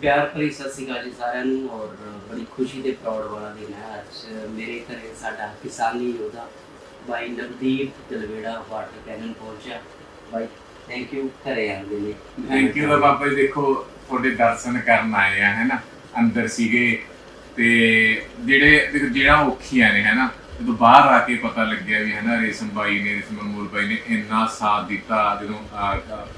ਪਿਆਰ ਭਰੀ ਸਤਿ ਸ਼੍ਰੀ ਅਕਾਲ ਜੀ ਸਾਰਿਆਂ ਨੂੰ ਔਰ ਬੜੀ ਖੁਸ਼ੀ ਤੇ ਪ੍ਰਾਊਡ ਵਾਲਾ ਦਿਨ ਹੈ। ਅੱਜ ਮੇਰੇ ਘਰੇ ਸਾਡਾ ਕਿਸਾਨੀ ਯੋਧਾ ਬਾਈ ਨਵਦੀਪ ਦਲਵੇੜਾ ਵਾਟਰ ਕੈਨਨ ਪਹੁੰਚਿਆ। ਬਾਈ ਥੈਂਕ ਯੂ ਘਰੇ ਆਉਂਦੇ ਨੇ। ਥੈਂਕ ਯੂ ਦਾ ਬਾਬਾ ਜੀ, ਦੇਖੋ, ਤੁਹਾਡੇ ਦਰਸ਼ਨ ਕਰਨ ਆਏ ਆ ਹੈਨਾ ਅੰਦਰ ਸੀਗੇ ਤੇ ਜਿਹੜੇ, ਦੇਖੋ ਜਿਹੜਾ ਔਖੀਆਂ ਨੇ ਹੈਨਾ ਜਦੋਂ ਬਾਹਰ ਆ ਕੇ ਪਤਾ ਲੱਗਿਆ ਵੀ ਹੈਨਾ ਰੇਸ਼ਮ ਬਾਈ ਨੇ, ਰੇਸ਼ਮ ਅਨਮੋਲ ਬਾਈ ਨੇ ਇੰਨਾ ਸਾਥ ਦਿੱਤਾ, ਜਦੋਂ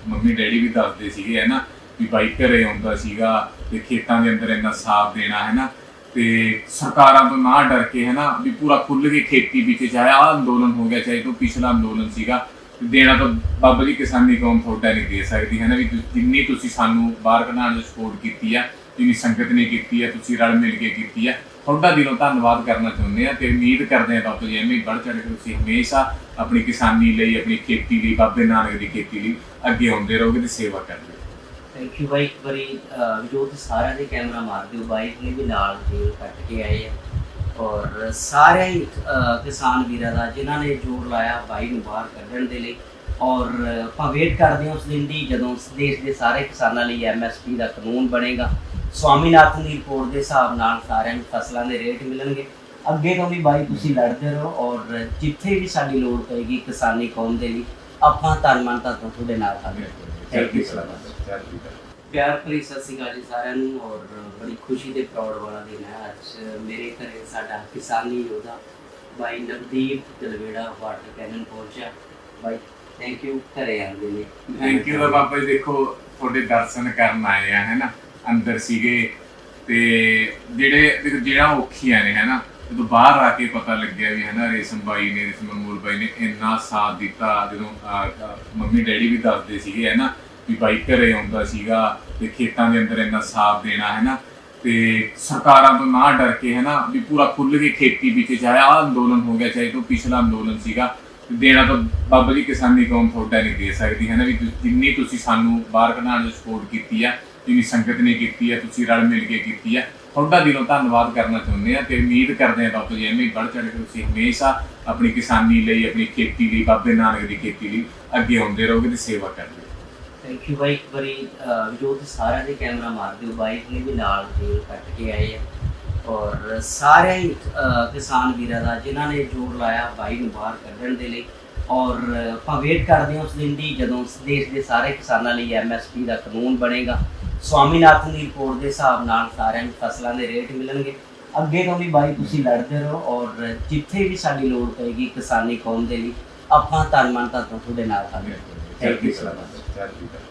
ਮੰਮੀ ਡੈਡੀ ਵੀ ਦੱਸਦੇ ਸੀਗੇ ਹੈਨਾ ਵੀ ਬਾਈ ਘਰੇ ਆਉਂਦਾ ਸੀਗਾ ਤੇ ਖੇਤਾਂ ਦੇ ਅੰਦਰ ਇੰਨਾ ਸਾਥ ਦੇਣਾ ਹੈ ਨਾ ਤੇ ਸਰਕਾਰਾਂ ਤੋਂ ਨਾ ਡਰ ਕੇ ਹੈ ਨਾ ਵੀ ਪੂਰਾ ਖੁੱਲ੍ਹ ਕੇ ਖੇਤੀ ਵਿੱਚ ਚਾਹੇ ਆਹ ਅੰਦੋਲਨ ਹੋ ਗਿਆ, ਚਾਹੇ ਤੋਂ ਪਿਛਲਾ ਅੰਦੋਲਨ ਸੀਗਾ ਦੇਣਾ ਤਾਂ ਬਾਬਾ ਜੀ ਕਿਸਾਨੀ ਕੌਮ ਤੁਹਾਡਾ ਨਹੀਂ ਦੇ ਸਕਦੀ ਹੈ ਨਾ ਵੀ ਜਿੰਨੀ ਤੁਸੀਂ ਸਾਨੂੰ ਬਾਹਰ ਕਢਾਉਣ ਦੀ ਸਪੋਰਟ ਕੀਤੀ ਆ, ਜਿੰਨੀ ਸੰਗਤ ਨੇ ਕੀਤੀ ਆ, ਤੁਸੀਂ ਰਲ ਮਿਲ ਕੇ ਕੀਤੀ ਆ, ਤੁਹਾਡਾ ਦਿਲੋਂ ਧੰਨਵਾਦ ਕਰਨਾ ਚਾਹੁੰਦੇ ਆ ਤੇ ਉਮੀਦ ਕਰਦੇ ਆ ਬਾਬਾ ਜੀ ਐਵੇਂ ਵੱਧ ਚੜ੍ਹ ਕੇ ਤੁਸੀਂ ਹਮੇਸ਼ਾ ਆਪਣੀ ਕਿਸਾਨੀ ਲਈ, ਆਪਣੀ ਖੇਤੀ ਲਈ, ਬਾਬੇ ਨਾਨਕ ਦੀ ਖੇਤੀ ਲਈ ਅੱਗੇ ਆਉਂਦੇ ਰਹੋਗੇ ਤੇ ਸੇਵਾ ਕਰਦੇ ਥੈਂਕ ਯੂ ਬਾਈ ਇੱਕ ਵਾਰੀ ਅਹ, ਜੋ ਸਾਰਿਆਂ ਦੇ ਕੈਮਰਾ ਮਾਰ ਦਿਓ ਬਾਈ ਨੇ ਵੀ ਨਾਲ ਜੇਲ ਕੱਟ ਕੇ ਆਏ ਆ। ਔਰ ਸਾਰੇ ਹੀ, ਕਿਸਾਨ ਵੀਰਾਂ ਦਾ ਜਿਨ੍ਹਾਂ ਨੇ ਜ਼ੋਰ ਲਾਇਆ ਬਾਈ ਨੂੰ ਬਾਹਰ ਕੱਢਣ ਦੇ ਲਈ। ਔਰ ਆਪਾਂ ਵੇਟ ਕਰਦੇ ਹਾਂ ਉਸ ਦਿਨ ਦੀ ਜਦੋਂ ਦੇਸ਼ ਦੇ ਸਾਰੇ ਕਿਸਾਨਾਂ ਲਈ ਐਮਐਸਪੀ ਦਾ ਕਾਨੂੰਨ ਬਣੇਗਾ। ਸਵਾਮੀਨਾਥਨ ਦੀ ਰਿਪੋਰਟ ਦੇ ਹਿਸਾਬ ਨਾਲ ਸਾਰਿਆਂ ਨੂੰ ਫਸਲਾਂ ਦੇ ਰੇਟ ਮਿਲਣਗੇ। ਅੱਗੇ ਤੋਂ ਵੀ ਬਾਈ ਤੁਸੀਂ ਲੜਦੇ ਰਹੋ ਔਰ ਜਿੱਥੇ ਵੀ ਸਾਡੀ ਲੋੜ ਪਏਗੀ ਕਿਸਾਨੀ ਕੌਮ ਦੇ ਲਈ ਆਪਾਂ ਤਨ ਮਨ ਤਾਂ ਤੁਹਾਡੇ ਨਾਲ ਹਾਜ਼ਰ ਥੈਂਕ ਸੋ ਮਚ। ਪਿਆਰ ਭਰੀ ਸਤਿ ਸ਼੍ਰੀ ਅਕਾਲ ਜੀ ਸਾਰਿਆਂ ਨੂੰ ਔਰ ਬੜੀ ਖੁਸ਼ੀ ਤੇ ਪ੍ਰਾਊਡ ਵਾਲਾ ਦਿਨ ਹੈ। ਅੱਜ ਮੇਰੇ ਘਰੇ ਸਾਡਾ ਕਿਸਾਨੀ ਯੋਧਾ ਬਾਈ ਨਵਦੀਪ ਦਲਵੇੜਾ ਵਾਟਰ ਕੈਨਨ ਪਹੁੰਚਿਆ। ਬਾਈ ਥੈਂਕ ਯੂ ਘਰੇ ਆਉਂਦੇ ਨੇ। ਥੈਂਕ ਯੂ ਦਾ ਬਾਬਾ ਜੀ ਦੇਖੋ ਤੁਹਾਡੇ ਦਰਸ਼ਨ ਕਰਨ ਆਏ ਆ ਹੈਨਾ ਅੰਦਰ ਸੀਗੇ ਤੇ ਜਿਹੜੇ ਜਿਹੜਾ ਔਖੀਆਂ ਨੇ ਹੈਨਾ ਜਦੋਂ ਬਾਹਰ ਆ ਕੇ ਪਤਾ ਲੱਗਿਆ ਵੀ ਹੈਨਾ, ਰੇਸ਼ਮ ਬਾਈ ਨੇ, ਰੇਸ਼ਮ ਅਨਮੋਲ ਬਾਈ ਨੇ ਇੰਨਾ ਸਾਥ ਦਿੱਤਾ, ਜਦੋਂ ਮੰਮੀ ਡੈਡੀ ਵੀ ਦੱਸਦੇ ਸੀਗੇ ਹੈਨਾ, ਵੀ ਬਾਈ ਘਰੇ ਆਉਂਦਾ ਸੀਗਾ ਤੇ ਖੇਤਾਂ ਦੇ ਅੰਦਰ ਇੰਨਾ ਸਾਥ ਦੇਣਾ ਹੈਨਾ, ਤੇ ਸਰਕਾਰਾਂ ਤੋਂ ਨਾ ਡਰ ਕੇ ਹੈਨਾ, ਵੀ ਪੂਰਾ ਖੁੱਲ੍ਹ ਕੇ ਖੇਤੀ ਵਿੱਚ ਚਾਹੇ ਆਹ ਅੰਦੋਲਨ ਹੋ ਗਿਆ, ਚਾਹੇ ਤੋਂ ਪਿਛਲਾ ਅੰਦੋਲਨ ਸੀਗਾ ਦੇਣਾ ਤਾਂ ਬਾਬਾ ਜੀ ਕਿਸਾਨੀ ਕੌਮ ਤੁਹਾਡਾ ਨਹੀਂ ਦੇ ਸਕਦੀ ਹੈ ਨਾ ਵੀ ਜਿੰਨੀ ਤੁਸੀਂ ਸਾਨੂੰ ਬਾਹਰ ਕਢਾਉਣ ਦੀ ਸਪੋਰਟ ਕੀਤੀ ਆ, ਜਿੰਨੀ ਸੰਗਤ ਨੇ ਕੀਤੀ ਆ, ਤੁਸੀਂ ਰਲ ਮਿਲ ਕੇ ਕੀਤੀ ਆ ਤੁਹਾਡਾ ਦਿਲੋਂ ਧੰਨਵਾਦ ਕਰਨਾ ਚਾਹੁੰਦੇ ਆ ਤੇ ਉਮੀਦ ਕਰਦੇ ਆ ਬਾਬਾ ਜੀ ਐਵੇਂ ਵੱਧ ਚੜ੍ਹ ਕੇ ਤੁਸੀਂ ਹਮੇਸ਼ਾ ਆਪਣੀ ਕਿਸਾਨੀ ਲਈ ਆਪਣੀ ਖੇਤੀ ਲਈ ਬਾਬੇ ਨਾਨਕ ਦੀ ਖੇਤੀ ਲਈ ਅੱਗੇ ਆਉਂਦੇ ਰਹੋਗੇ ਤੇ ਸੇਵਾ ਕਰਦੇ ਰਹੋਗੇ। ਥੈਂਕ ਯੂ ਬਾਈ ਇੱਕ ਵਾਰੀ ਅਹ, ਜੋ ਤੇ ਸਾਰਿਆਂ ਦੇ ਕੈਮਰਾ ਮਾਰ ਦਿਓ ਬਾਈ ਨੇ ਵੀ ਨਾਲ ਜੇਲ ਕੱਟ ਕੇ ਆਏ ਆ। ਔਰ ਸਾਰੇ ਹੀ, ਕਿਸਾਨ ਵੀਰਾਂ ਦਾ ਜਿਨ੍ਹਾਂ ਨੇ ਜ਼ੋਰ ਲਾਇਆ ਬਾਈ ਨੂੰ ਬਾਹਰ ਕੱਢਣ ਦੇ ਲਈ। ਔਰ ਆਪਾਂ ਵੇਟ ਕਰਦੇ ਹਾਂ ਉਸ ਦਿਨ ਦੀ ਜਦੋਂ ਦੇਸ਼ ਦੇ ਸਾਰੇ ਕਿਸਾਨਾਂ ਲਈ ਐਮਐਸਪੀ ਦਾ ਕਾਨੂੰਨ ਬਣੇਗਾ। ਸਵਾਮੀਨਾਥਨ ਦੀ ਰਿਪੋਰਟ ਦੇ ਹਿਸਾਬ ਨਾਲ ਸਾਰਿਆਂ ਨੂੰ ਫਸਲਾਂ ਦੇ ਰੇਟ ਮਿਲਣਗੇ। ਅੱਗੇ ਤੋਂ ਵੀ ਬਾਈ ਤੁਸੀਂ ਲੜਦੇ ਰਹੋ ਔਰ ਜਿੱਥੇ ਵੀ ਸਾਡੀ ਲੋੜ ਪਏਗੀ ਕਿਸਾਨੀ ਕੌਮ ਦੇ ਲਈ ਆਪਾਂ ਮਨ ਤਾਂ ਤੁਹਾਡੇ ਨਾਲ ਹਾਜ਼ਰ ਥੈਂਕ ਯੂ ਸੋ ਮਚ।